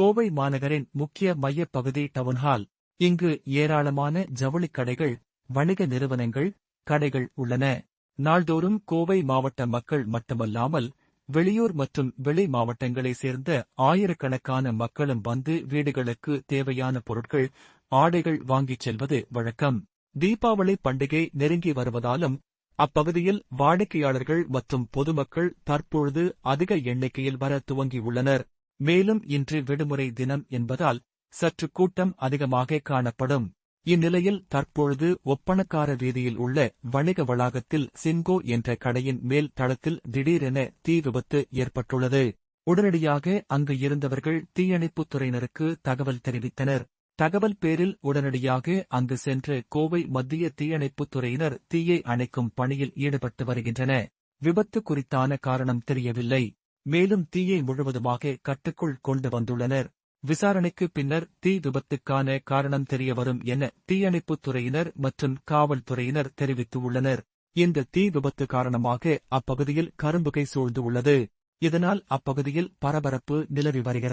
கோவை மாநகரின் முக்கிய மையப்பகுதி டவுன்ஹால் இங்கு ஏராளமான ஜவுளிக் கடைகள் வணிக நிறுவனங்கள் கடைகள் உள்ளன. நாள்தோறும் கோவை மாவட்ட மக்கள் மட்டுமல்லாமல் வெளியூர் மற்றும் வெளி மாவட்டங்களைச் சேர்ந்த ஆயிரக்கணக்கான மக்களும் வந்து வீடுகளுக்கு தேவையான பொருட்கள் ஆடைகள் வாங்கிச் செல்வது வழக்கம். தீபாவளி பண்டிகை நெருங்கி வருவதாலும் அப்பகுதியில் வாடிக்கையாளர்கள் மற்றும் பொதுமக்கள் தற்பொழுது அதிக எண்ணிக்கையில் வர துவங்கியுள்ளனர். மேலும் இன்று விடுமுறை தினம் என்பதால் சற்று கூட்டம் அதிகமாக காணப்படும். இந்நிலையில் தற்பொழுது ஒப்பணக்கார வீதியில் உள்ள வணிக வளாகத்தில் சின்கோ என்ற கடையின் மேல் தளத்தில் திடீரென தீ விபத்து ஏற்பட்டுள்ளது. உடனடியாக அங்கு இருந்தவர்கள் தீயணைப்புத் துறையினருக்கு தகவல் தெரிவித்தனர். தகவல் பேரில் உடனடியாக அங்கு சென்ற கோவை மத்திய தீயணைப்புத் துறையினர் தீயை அணைக்கும் பணியில் ஈடுபட்டு வருகின்றன விபத்து குறித்தான காரணம் தெரியவில்லை. மேலும் தீயை முழுவதுமாக கட்டுக்குள் கொண்டு வந்துள்ளனர். விசாரணைக்கு பின்னர் தீ விபத்துக்கான காரணம் தெரியவரும் என தீயணைப்புத் துறையினர் மற்றும் காவல்துறையினர் தெரிவித்துள்ளனர். இந்த தீ விபத்து காரணமாக அப்பகுதியில் கரும்புகை சூழ்ந்து உள்ளது இதனால் அப்பகுதியில் பரபரப்பு நிலவி வருகிறது.